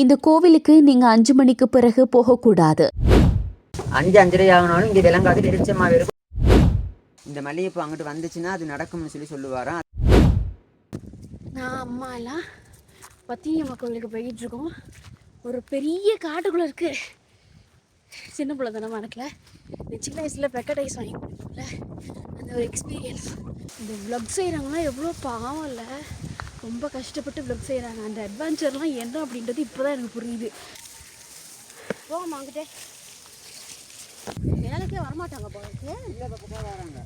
இந்த கோவிலுக்கு நீங்கள் அஞ்சு மணிக்கு பிறகு போகக்கூடாது. அஞ்சு அஞ்சரை ஆகினாலும் இங்கே விளங்காது வெளிச்சமாக இருக்கும். இந்த மல்லிகைப்பூ அங்கிட்டு வந்துச்சுன்னா அது நடக்கும்னு சொல்லி சொல்லுவாராம் நான் அம்மா எல்லாம் பத்தியம்மா கோவிலுக்கு போய்கிட்டு இருக்கோம். ஒரு பெரிய காட்டுக்குள்ளே இருக்கு. சின்ன பிள்ளை தானே மனக்கில். இந்த சின்ன வயசில் ப்ரெக்கடைஸ் வாங்கி கொடுப்போம்ல. அந்த ஒரு எக்ஸ்பீரியன்ஸ் இந்த vlog செய்கிறாங்கன்னா எவ்வளோ பாவம் இல்லை. ரொம்ப கஷ்டப்பட்டு விளக் செய்கிறாங்க அந்த அட்வென்ச்சர்லாம் என்ன அப்படின்றது இப்போ தான் எனக்கு புரியுது. போகமா அங்கிட்டே வேலைக்கே வரமாட்டாங்க போகிறதுக்கு எங்கே வராங்க.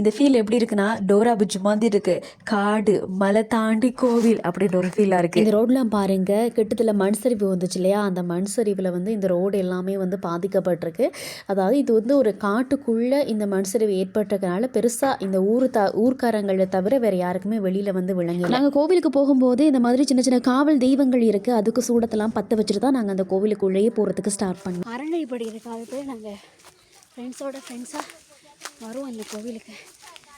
இந்த ஃபீல் எப்படி இருக்குன்னா டோரா புஜ் மாதிரி இருக்கு. காடு மலை தாண்டி கோவில் அப்படின்ற ஒரு ஃபீலாக இருக்கு. இந்த ரோட்லாம் பாருங்க கிட்டத்தில் மண் சரிவு வந்துச்சு இல்லையா? அந்த மண் சரிவில் வந்து இந்த ரோடு எல்லாமே வந்து பாதிக்கப்பட்டிருக்கு. அதாவது இது வந்து ஒரு காட்டுக்குள்ள இந்த மண் சரிவு ஏற்பட்டிருக்கனால பெருசா இந்த ஊர் த ஊர்க்காரங்களை தவிர வேற யாருக்குமே வெளியில வந்து விளங்கி நாங்கள் கோவிலுக்கு போகும்போது இந்த மாதிரி சின்ன சின்ன காவல் தெய்வங்கள் இருக்கு. அதுக்கு சூடத்தெல்லாம் பற்ற வச்சுட்டு தான் நாங்கள் அந்த கோவிலுக்குள்ளேயே போகிறதுக்கு ஸ்டார்ட் பண்ணோம். அரண்மனைப்படி இருக்கு அது போய் நாங்கள் ஃப்ரெண்ட்ஸோட ஃப்ரெண்ட்ஸாக வருவோம் இந்த கோவிலுக்கு.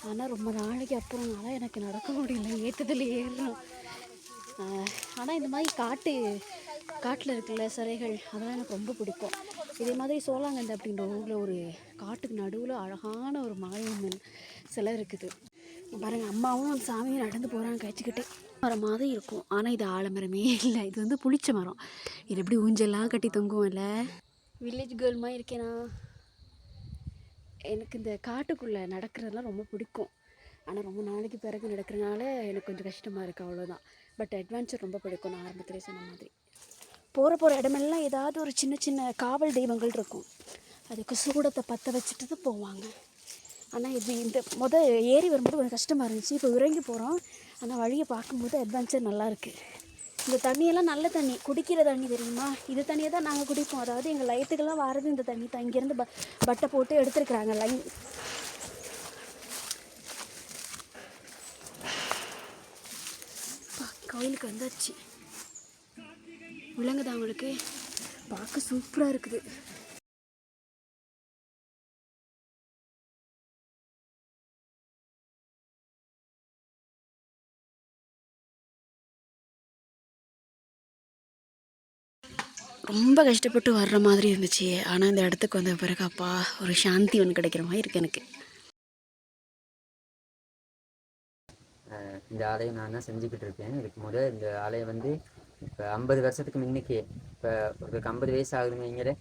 ஆனால் ரொம்ப நாளைக்கு அப்புறம்னால எனக்கு நடக்க முடியல. ஏற்றதில் ஏறணும். ஆனால் இந்த மாதிரி காட்டு காட்டில் இருக்குல்ல சிலைகள் அதெல்லாம் எனக்கு ரொம்ப பிடிக்கும். இதே மாதிரி சோழாங்கந்து அப்படின்ற ஊரில் ஒரு காட்டுக்கு நடுவில் அழகான ஒரு மாயம்மன் சிலை இருக்குது. பாருங்கள் பாருங்க அம்மாவும் அந்த சாமியும் நடந்து போகிறாங்க கழிச்சுக்கிட்டே மரம் மாதிரி இருக்கும். ஆனால் இது ஆலமரமே இல்லை. இது வந்து புளிச்ச மரம். இது எப்படி ஊஞ்சல்லாம் கட்டி தொங்கும்ல வில்லேஜ் கேர்ள் மாதிரி இருக்கேனா? எனக்கு இந்த காட்டுக்குள்ளே நடக்கிறதுலாம் ரொம்ப பிடிக்கும். ஆனால் ரொம்ப நாளைக்கு பிறகு நடக்கிறனால எனக்கு கொஞ்சம் கஷ்டமாக இருக்குது அவ்வளோதான் பட் அட்வென்ச்சர் ரொம்ப பிடிக்கும் நான் ஆரம்பத்திலே சொன்ன மாதிரி. போகிற போகிற இடமெல்லாம் ஏதாவது ஒரு சின்ன சின்ன காவல் தெய்வங்கள் இருக்கும். அதுக்கு சூடத்தை பற்ற வச்சுட்டு தான் போவாங்க. ஆனால் இது இந்த முத ஏறி வரும்போது கொஞ்சம் கஷ்டமாக இருந்துச்சு. இப்போ இறங்கி போகிறோம் ஆனால் வழியை பார்க்கும்போது அட்வென்ச்சர் நல்லாயிருக்கு இந்த தண்ணியெல்லாம் நல்ல தண்ணி குடிக்கிற தண்ணி தெரியுமா? இது தண்ணியை தான் நாங்கள் குடிப்போம். அதாவது எங்கள் லயத்துக்கெல்லாம் வரது இந்த தண்ணி தான். இங்கேருந்து ப பட்டை போட்டு எடுத்துருக்குறாங்க லைன் கோயிலுக்கு வந்தாச்சு. விளங்குதா அவங்களுக்கு பார்க்க சூப்பராக இருக்குது. ரொம்ப கஷ்டப்பட்டு வர்ற மாதிரி இருந்துச்சு. ஆனால் இந்த இடத்துக்கு வந்த பிறகு அப்பா ஒரு சாந்தி ஒன்று கிடைக்கிற மாதிரி இருக்கு எனக்கு. இந்த ஆலயம் நான் தான் செஞ்சுக்கிட்டு இருக்கேன்? இதுக்கு முதல் இந்த ஆலயம் வந்து இப்போ ஐம்பது வருஷத்துக்கு முன்னுக்கே இப்போ ஒருத்தருக்கு ஐம்பது வயசு ஆகுதுன்னு வைங்களே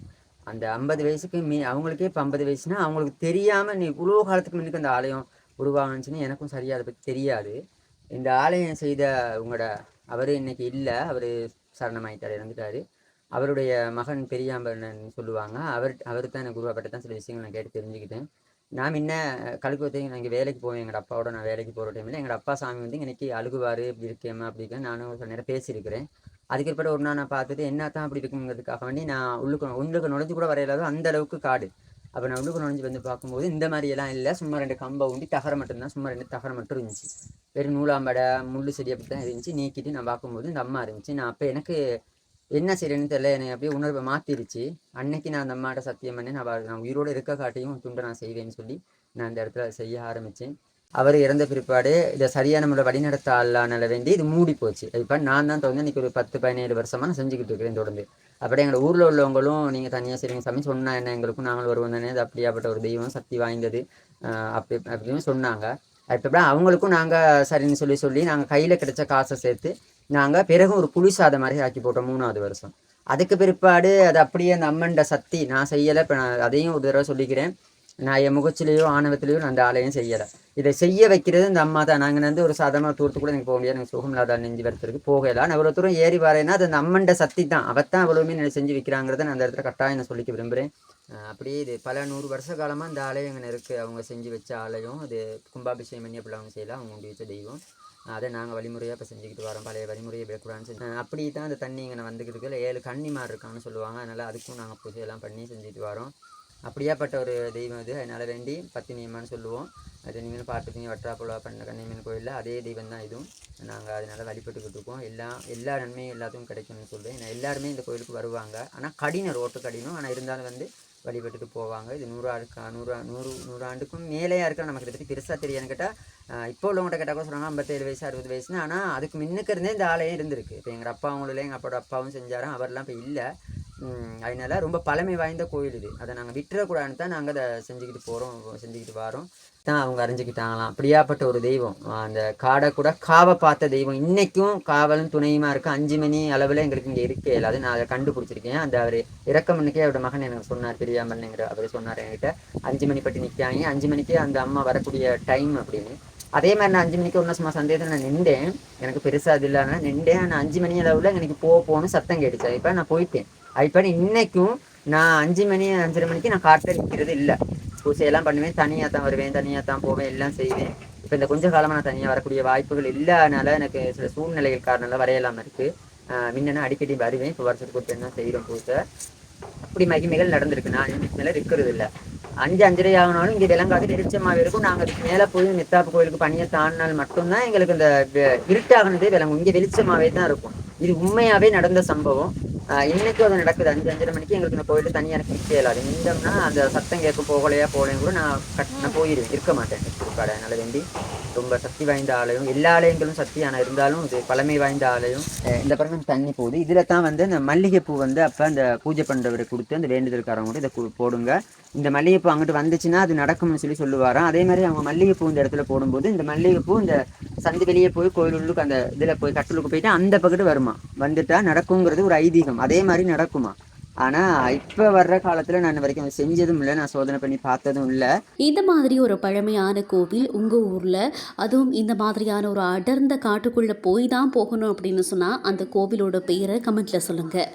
அந்த ஐம்பது வயசுக்கு மீ அவங்களுக்கே இப்போ ஐம்பது வயசுனா அவங்களுக்கு தெரியாமல் நீ இவ்வளோ காலத்துக்கு முன்னுக்கு அந்த ஆலயம் உருவாகணுச்சுன்னு எனக்கும் சரியாக அதை பற்றி தெரியாது. இந்த ஆலயம் செய்த உங்களோட அவர் இன்றைக்கி இல்லை அவர் சரணமாயிட்டார் இறந்துட்டாரு. அவருடைய மகன் பெரியாம்பரன் சொல்லுவாங்க. அவர் அவர் தான் எனக்கு உருவாப்பட்ட தான் சில விஷயங்கள் நான் கேட்டு தெரிஞ்சுக்கிட்டேன். நான் முன்ன கழுக்குவத்தையும் நான் இங்கே வேலைக்கு போவேன் எங்கள் அப்பாவோட நான் வேலைக்கு போகிற டைமில் எங்கள் அப்பா சாமி வந்து இன்னைக்கு அழுகுவார் இப்படி இருக்கேம்மா அப்படி நானும் சில நேரம் பேசியிருக்கிறேன். அதுக்கப்புறம் ஒரு நாள் நான் பார்த்துட்டு என்ன தான் அப்படி இருக்குங்கிறதுக்காக வேண்டி நான் உள்ளுக்கு உள்ளுக்கு நுழைஞ்சு கூட வரையிலாத அந்த அளவுக்கு காடு. அப்போ நான் உள்ளுக்கு நுழைஞ்சு வந்து பார்க்கும்போது இந்த மாதிரியெல்லாம் இல்லை. சும்மா ரெண்டு கம்பை உண்டி தகர மட்டும்தான் சும்மா ரெண்டு தகர மட்டும் இருந்துச்சு. வெறும் நூலாம்படை முள்ளு செடி அப்படி தான் இருந்துச்சு. நீக்கிட்டு நான் பார்க்கும்போது இந்த அம்மா இருந்துச்சு. நான் அப்போ எனக்கு என்ன செய்யறேன்னு தெரியல. எனக்கு அப்படியே உணர்வை மாற்றிருச்சு அன்னைக்கு நான் அந்த அம்மாட்ட சத்தியம் பண்ணி நான் நான் உயிரோடு இருக்க காட்டியும் துண்டை நான் செய்வேன்னு சொல்லி நான் அந்த இடத்துல செய்ய ஆரம்பித்தேன் அவர் இறந்த பிற்பாடு இதை சரியான முறை வழிநடத்த ஆளானால வேண்டி இது மூடி போச்சு. இப்போ நான் தான் தொடர்ந்து இன்னைக்கு ஒரு பத்து பதினேழு வருஷமாக நான் செஞ்சுக்கிட்டு இருக்கிறேன் தொடர்ந்து. அப்படியே எங்கள் ஊரில் உள்ளவங்களும் நீங்கள் தனியாக செய்வீங்க சாமி சொன்னால் என்ன எங்களுக்கும் நாங்கள் வருவோம் தானே. அது அப்படியாப்பட்ட ஒரு தெய்வம் சக்தி வாய்ந்தது. அப்படி அப்படின்னு சொன்னாங்க. இப்போ அவங்களுக்கும் நாங்கள் சரின்னு சொல்லி சொல்லி நாங்கள் கையில் கிடைச்ச காசை சேர்த்து நாங்கள் பிறகு ஒரு புளி சாதம் மாதிரி ஆக்கி போட்டோம் மூணாவது வருஷம். அதுக்கு பிற்பாடு அது அப்படியே அந்த அம்மன்ட சக்தி நான் செய்யலை இப்போ நான் அதையும் ஒரு தடவை சொல்லிக்கிறேன். நான் என் முகச்சிலேயோ ஆணவத்திலேயோ நான் அந்த ஆலையும் செய்யலை. இதை செய்ய வைக்கிறது இந்த அம்மா தான். நாங்கள் வந்து ஒரு சாதாரண தூரத்து கூட எனக்கு போக முடியாது. எனக்கு சுகம் இல்லாத நெஞ்சு வரத்துக்கு போகல. நான் அவ்வளோ தூரம் ஏறி வரேன்னா அது அந்த அம்மன்ட சக்தி தான். அவத்தான் அவ்வளவுமே நான் செஞ்சு வைக்கிறாங்கிறத நான் அந்த இடத்துல கட்டாயம் நான் சொல்லிக்க விரும்புகிறேன் அப்படியே இது பல நூறு வருஷ காலமாக இந்த ஆலயம் இங்கே இருக்குது அவங்க செஞ்சு வச்ச ஆலயம் அது கும்பாபிஷேகம் பண்ணி அப்படி அவங்க செய்யலாம் அவங்க உண்டி வச்ச தெய்வம். அதை நாங்கள் வழிமுறையாக இப்போ செஞ்சுக்கிட்டு வரோம். பழைய வழிமுறையை விடக்கூடாதுன்னு செஞ்சு அப்படி தான் அந்த தண்ணி இங்கே வந்துக்கிட்டு இருக்கு. ஏழு மாதிரி இருக்கான்னு சொல்லுவாங்க. அதனால் அதுக்கும் நாங்கள் பூஜை எல்லாம் பண்ணி செஞ்சுட்டு வரோம். அப்படியாப்பட்ட ஒரு தெய்வம் இது. அதனால் வேண்டி பத்தினியம்மான்னு சொல்லுவோம். அது நீங்கள் பார்த்துருப்பீங்க வட்டாப்புலா பண்ண கன்னியம்மன் கோயிலில் அதே தெய்வம் தான் இதுவும். நாங்கள் அதனால் வழிபட்டுக்கிட்டு இருக்கோம். எல்லா எல்லா நன்மையும் எல்லாத்துக்கும் கிடைக்கும்னு சொல்லுவேன் ஏன்னா எல்லாருமே இந்த கோயிலுக்கு வருவாங்க. ஆனால் கடினம் ரோட்டு கடினம். ஆனால் இருந்தாலும் வந்து வழிபட்டுட்டு போவாங்க. இது நூறு ஆண்டுக்கு நூறு நூறு நூறு ஆண்டுக்கும் மேலேயா இருக்கிற நமக்கு இதை பற்றி பெருசாக தெரியாதுன்னு கேட்டால் இப்போ உள்ளவங்கள்ட்ட கேட்டால் கூட சொல்கிறாங்க ஐம்பத்தேழு வயசு அறுபது வயசுன்னு. ஆனால் அதுக்கு முன்னுக்கு இருந்தே இந்த ஆலயம் இருந்திருக்கு. இப்போ எங்கள் அப்பா அவங்களும் எங்கள் அப்பாவோட அப்பாவும் செஞ்சாராம் அவர்லாம் இப்போ இல்லை. அதனால ரொம்ப பழமை வாய்ந்த கோயில் இது. அதை நாங்கள் விட்டுறக்கூடாதுன்னு தான் நாங்கள் அதை செஞ்சுக்கிட்டு போகிறோம் செஞ்சுக்கிட்டு வரோம். தான் அவங்க அறிஞ்சுக்கிட்டாங்களாம். அப்படியாப்பட்ட ஒரு தெய்வம். அந்த காடை கூட காவை பார்த்த தெய்வம். இன்றைக்கும் காவலும் துணையுமா இருக்கு. அஞ்சு மணி அளவில் எங்களுக்கு இங்கே இருக்கே. இல்லாது நான் அதை கண்டுபிடிச்சிருக்கேன். அந்த அவர் இறக்கமண்ணுக்கே மணிக்கே அவரோட மகன் எனக்கு சொன்னார் பெரியாமல்ங்கிற அவர் சொன்னார் என்கிட்ட. அஞ்சு மணி பட்டி நிற்காங்க அஞ்சு மணிக்கே அந்த அம்மா வரக்கூடிய டைம் அப்படின்னு. அதே மாதிரி நான் அஞ்சு மணிக்கு ஒன்று சும்மா சந்தேகத்தில் நான் நின்றேன். எனக்கு பெருசாக அது இல்லாமல் நின்றேன். நான் அஞ்சு மணி அளவில் எனக்கு போ போகணும் சத்தம் கேட்டுச்சு. இப்போ நான் போயிட்டேன். அதுபடி இன்னைக்கும் நான் அஞ்சு மணி அஞ்சரை மணிக்கு நான் காட்டில் நிற்கிறது இல்லை. பூசையெல்லாம் பண்ணுவேன் தனியாக தான் வருவேன் தனியாக தான் போவேன் எல்லாம் செய்வேன். இப்போ இந்த கொஞ்ச காலமாக நான் தனியாக வரக்கூடிய வாய்ப்புகள் இல்லாதனால எனக்கு சில சூழ்நிலைகள் காரணம் வரையலாமல் இருக்குது முன்னா அடிக்கடி வருவேன். இப்போ வருஷத்துக்கு ஒரு தான் செய்கிறோம் பூசை அப்படி மகிமைகள் நடந்திருக்கு. நான் இதுக்கு மேலே இருக்கிறது இல்லை. அஞ்சு அஞ்சரை ஆகினாலும் இங்கே விலங்காது வெளிச்சமாக இருக்கும். நாங்கள் மேலே போய் மித்தாப்பு கோயிலுக்கு பணியை தாண்டினால் மட்டும்தான் எங்களுக்கு இந்த இருட்டாகினதே விலங்கும் இங்கே வெளிச்சமாகவே தான் இருக்கும். இது உண்மையாகவே நடந்த சம்பவம். இன்னைக்கு அது நடக்குது. அஞ்சு அஞ்சரை மணிக்கு எங்களுக்கு இந்த கோயிலில் தனியாக எனக்கு நிற்க இயலாது நின்றோம்னா அந்த சத்தம் கேட்க போகலையா போகலையும் கூட நான் கட் நான் போயிடுவேன் இருக்க மாட்டேன். திருப்பாடை அதனால வேண்டி? ரொம்ப சக்தி வாய்ந்த ஆலயம் எல்லா ஆலயங்களும் சக்தியான இருந்தாலும் இது பழமை வாய்ந்த ஆலயம் இந்த பிறகு தண்ணி போகுது. இதில் தான் வந்து அந்த மல்லிகைப்பூ வந்து அப்போ அந்த பூஜை பண்ணுறவரை கொடுத்து அந்த வேண்டுதல்காரவங்க கூட இதை போடுங்க. இந்த மல்லிகைப்பூ அங்கிட்டு வந்துச்சுன்னா அது நடக்கும்னு சொல்லி சொல்லுவாராம். அதே மாதிரி அவங்க மல்லிகைப்பூ இந்த இடத்துல போடும்போது இந்த மல்லிகைப்பூ இந்த சந்து வெளியே போய் கோயில் உள்ளுக்கு அந்த இதில் போய் கட்டலுக்கு போயிட்டு அந்த பக்கத்து வருமா. வந்துட்டா நடக்குங்கிறது ஒரு ஐதீகம். அதே மாதிரி நடக்குமா. ஆனால் இப்போ வர்ற காலத்தில் நான் வரைக்கும் அதை செஞ்சதும் இல்லை. நான் சோதனை பண்ணி பார்த்ததும் இல்லை. இந்த மாதிரி ஒரு பழமையான கோவில் உங்கள் ஊரில் அதுவும் இந்த மாதிரியான ஒரு அடர்ந்த காட்டுக்குள்ளே போய் தான் போகணும் அப்படின்னு சொன்னால் அந்த கோவிலோட பெயரை கமெண்ட்ல சொல்லுங்கள்